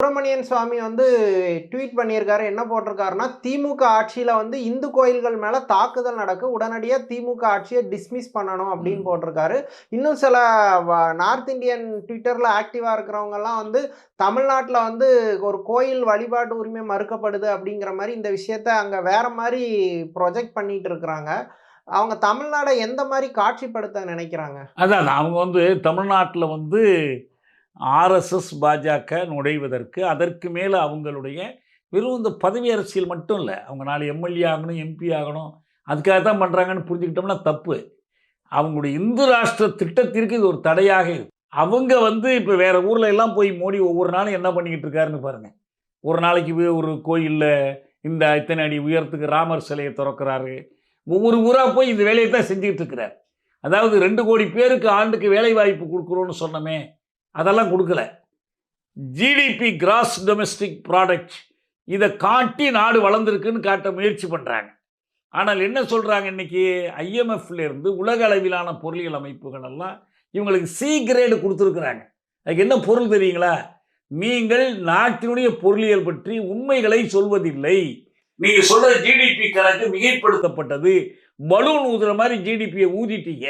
சுப்பிரமணியன் சுவாமி வந்து ட்வீட் பண்ணியிருக்காரு. என்ன போட்டிருக்காருன்னா திமுக ஆட்சியில வந்து இந்து கோயில்கள் மேல தாக்குதல் நடக்கு. உடனடியா திமுக ஆட்சியை டிஸ்மிஸ் பண்ணணும் அப்படின்னு போட்டிருக்காரு. இன்னும் சில நார்த் இந்தியன் ட்விட்டர்ல ஆக்டிவா இருக்கிறவங்க எல்லாம் வந்து தமிழ்நாட்டில் வந்து ஒரு கோயில் வழிபாட்டு உரிமை மறுக்கப்படுது அப்படிங்கிற மாதிரி இந்த விஷயத்த அங்க வேற மாதிரி ப்ரொஜெக்ட் பண்ணிட்டு இருக்கிறாங்க. அவங்க தமிழ்நாடை எந்த மாதிரி காட்சிப்படுத்த நினைக்கிறாங்க? அதான் அவங்க வந்து தமிழ்நாட்டில் வந்து ஆர்எஸ்எஸ் பாஜக நுழைவதற்கு அதற்கு மேலே அவங்களுடைய வெறும் இந்த பதவி அரசியல் மட்டும் இல்லை. அவங்க நாலு எம்எல்ஏ ஆகணும் எம்பி ஆகணும். அதுக்காக தான் பண்ணுறாங்கன்னு புரிஞ்சுக்கிட்டோம்னா தப்பு. அவங்களுடைய இந்து ராஷ்டிர திட்டத்திற்கு இது ஒரு தடையாக அவங்க வந்து இப்போ வேறு ஊரில் எல்லாம் போய் மோடி ஒவ்வொரு நாளும் என்ன பண்ணிக்கிட்டு இருக்காருன்னு பாருங்கள் ஒரு நாளைக்கு ஒரு கோயிலில் இந்த இத்தனை அடி உயரத்துக்கு ராமர் சிலையை திறக்கிறாரு. ஒவ்வொரு ஊராக போய் இந்த வேலையை தான் செஞ்சுக்கிட்டு இருக்கிறார். அதாவது ரெண்டு கோடி பேருக்கு ஆண்டுக்கு வேலை வாய்ப்பு கொடுக்குறோன்னு சொன்னோமே அதெல்லாம் கொடுக்கல. ஜிடிபி கிராஸ் டொமெஸ்டிக் ப்ராடக்ட் இதை காட்டி நாடு வளர்ந்துருக்குன்னு காட்ட முயற்சி பண்ணுறாங்க ஆனால் என்ன சொல்கிறாங்க இன்னைக்கு ஐஎம்எஃப்லேருந்து இருந்து உலக அளவிலான பொருளியல் அமைப்புகள் எல்லாம் இவங்களுக்கு சி கிரேடு கொடுத்துருக்குறாங்க. அதுக்கு என்ன பொருள் தெரியுங்களா? நீங்கள் நாட்டினுடைய பொருளியல் பற்றி உண்மைகளை சொல்வதில்லை. நீங்கள் சொல்கிற ஜிடிபி கணக்கு மிகைப்படுத்தப்பட்டது. பலூன் ஊதுற மாதிரி ஜிடிபியை ஊதிட்டீங்க.